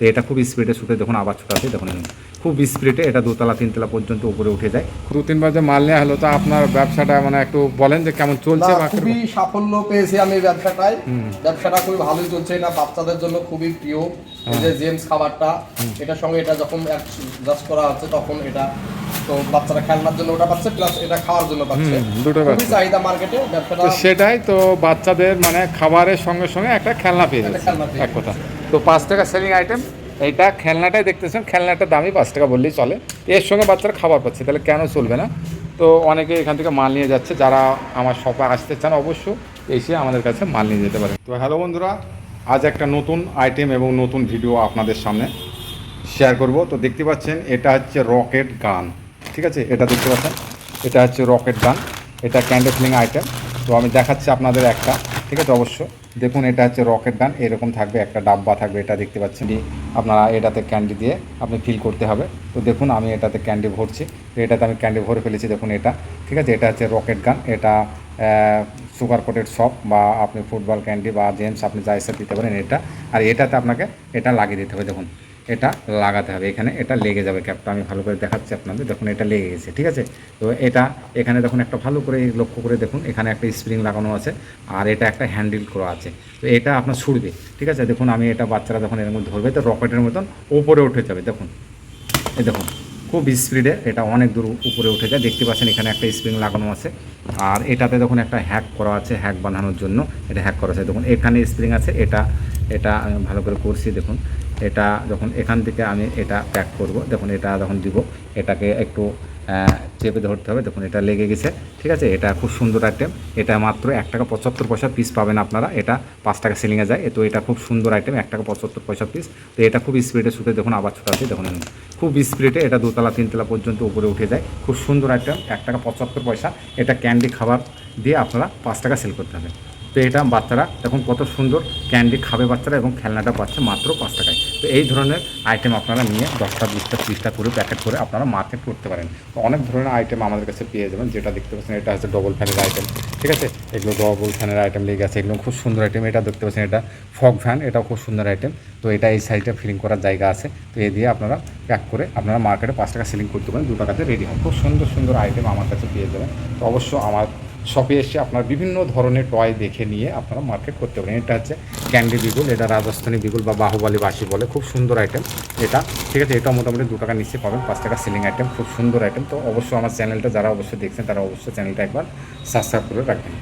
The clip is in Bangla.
তো এটা খুব স্পিডে ছুটে দেখুন আবার ছুটাতে দেখুন খুব স্পিডে এটা দোতলা তিনতলা পর্যন্ত উপরে উঠে যায়। দু তিনবার যে মাল নেওয়া হলো তো আপনার ব্যবসাটা মানে একটু বলেন যে কেমন চলছে বা খুবই সাফল্য পেয়েছি আমি এই ব্যবসাটায়। ব্যবসাটা খুবই ভালোই চলছে এটা বাচ্চাদের জন্য খুবই প্রিয়। এই যে জেমস খাবারটা এটার সঙ্গে এটা যখন জাস্ট করা হচ্ছে তখন এটা তো বাচ্চারা খেলনার জন্য ওটা পাচ্ছে প্লাস এটা খাওয়ার জন্য পাচ্ছে। দুটো খুবই চাহিদা মার্কেটে ব্যবসাটা সেটাই তো বাচ্চাদের মানে খাবারের সঙ্গে সঙ্গে একটা খেলনা পেয়ে যাচ্ছে এক কথা। তো পাঁচ টাকা সেলিং আইটেম এইটা খেলনাটাই দেখতেছেন খেলনাটার দামই পাঁচ টাকা বললেই চলে। এর সঙ্গে বাচ্চারা খাবার পাচ্ছে তাহলে কেন চলবে না? তো অনেকে এখান থেকে মাল নিয়ে যাচ্ছে যারা আমার শপে আসতে চান অবশ্য এসে আমাদের কাছে মাল নিয়ে যেতে পারে তো হ্যালো বন্ধুরা আজ একটা নতুন আইটেম এবং নতুন ভিডিও আপনাদের সামনে শেয়ার করব। তো দেখতে পাচ্ছেন এটা হচ্ছে রকেট গান ঠিক আছে? এটা দেখতে পাচ্ছেন। এটা হচ্ছে রকেট গান। এটা ক্যান্ডেল ফিলিং আইটেম তো আমি দেখাচ্ছি আপনাদের একটা। ঠিক আছে? অবশ্য দেখুন, এটা হচ্ছে রকেট গান। এরকম থাকবে, একটা ডাব্বা থাকবে, এটা দেখতে পাচ্ছেন। আপনারা এটাতে ক্যান্ডি দিয়ে আপনি ফিল করতে হবে। তো দেখুন, আমি এটাতে ক্যান্ডি ভরছি। তো এটাতে আমি ক্যান্ডি ভরে ফেলেছি, দেখুন এটা। ঠিক আছে? এটা হচ্ছে রকেট গান। এটা সুগার কোটেড শপ বা আপনি ফুটবল ক্যান্ডি বা জেমস আপনি যা ইচ্ছা দিতে পারেন এটা। আর এটাতে আপনাকে এটা লাগিয়ে দিতে হবে, দেখুন। এটা লাগাতে হবে। এখানে এটা লেগে যাবে ক্যাপটা আমি ভালো করে দেখাচ্ছি আপনাদের দেখুন এটা লেগে গেছে, ঠিক আছে? তো এটা এখানে দেখুন একটা ভালো করে লক্ষ্য করে দেখুন, এখানে একটা স্প্রিং লাগানো আছে আর এটা একটা হ্যান্ডেল করা আছে। তো এটা আপনার ছুটবে ঠিক আছে? দেখুন, আমি এটা বাচ্চারা যখন এর মধ্যে ধরবে, তো রকেটের মতন উপরে উঠে যাবে। দেখুন, এই দেখুন, খুব স্পিডে এটা অনেক দূর উপরে উঠে যায়। দেখতে পাচ্ছেন, এখানে একটা স্প্রিং লাগানো আছে। আর এটাতে দেখুন একটা হ্যাক করা আছে হ্যাক বানানোর জন্য, এটা হ্যাক করা আছে। দেখুন, এখানে স্প্রিং আছে, এটা এটা ভালো করে করছি, দেখুন। এটা যখন এখান থেকে আমি এটা প্যাক করব, দেখুন এটা যখন দিব, এটাকে একটু চেপে ধরতে হবে, দেখুন এটা লেগে গেছে, ঠিক আছে? এটা খুব সুন্দর আইটেম এটা মাত্র এক টাকা পঁচাত্তর পয়সা পিস পাবেন আপনারা, এটা পাঁচ টাকা সেলিংয়ে যায় তো এটা খুব সুন্দর আইটেম এক টাকা পঁচাত্তর পয়সা পিস তো এটা খুব স্পিডে ছুটে দেখুন আবার ছুটাতে দেখুন খুব স্পিডে এটা দোতলা, তিনতলা পর্যন্ত উপরে উঠে যায়, খুব সুন্দর আইটেম এক টাকা পঁচাত্তর পয়সা, এটা ক্যান্ডি খাবার দিয়ে আপনারা পাঁচ টাকা সেল করতে হবে। তো এটা বাচ্চারা দেখুন কত সুন্দর ক্যান্ডি খাবে বাচ্চারা এবং খেলনাটা পাচ্ছে মাত্র পাঁচ টাকায়। তো এই ধরনের আইটেম আপনারা নিয়ে দশটা, বিশটা, ত্রিশটা করে প্যাকেট করে আপনারা মার্কেট করতে পারেন। তো অনেক ধরনের আইটেম আমাদের কাছে পেয়ে যাবেন, যেটা দেখতে পাচ্ছেন এটা হচ্ছে ডবল ফ্যানের আইটেম ঠিক আছে? এগুলো ডবল ফ্যানের আইটেম লেগে আছে, এগুলো খুব সুন্দর আইটেম এটা দেখতে পাচ্ছেন এটা ফগ ফ্যান এটাও খুব সুন্দর আইটেম তো এটা এই সাইডে ফিলিং করার জায়গা আছে, তো এ দিয়ে আপনারা প্যাক করে আপনারা মার্কেটে পাঁচ টাকা সেলিং করতে পারেন, দু টাকাতে রেডি হয় খুব সুন্দর সুন্দর আইটেম আমার কাছে পেয়ে যাবেন। তো অবশ্য আমার শপে এসে আপনার বিভিন্ন ধরনের টয় দেখে নিয়ে আপনারা মার্কেট করতে পারেন। এটা হচ্ছে ক্যান্ডি বিগুল এটা রাজস্থানী বিগুল বা বাহুবালি বাসি বলে, খুব সুন্দর আইটেম এটা। ঠিক আছে এটা মোটামুটি দু টাকা নিচে পাবেন, পাঁচ টাকা সিলিং আইটেম খুব সুন্দর আইটেম তো অবশ্যই আমার চ্যানেলটা যারা অবশ্যই দেখছেন, তারা অবশ্যই চ্যানেলটা একবার সাবস্ক্রাইব করে রাখবেন।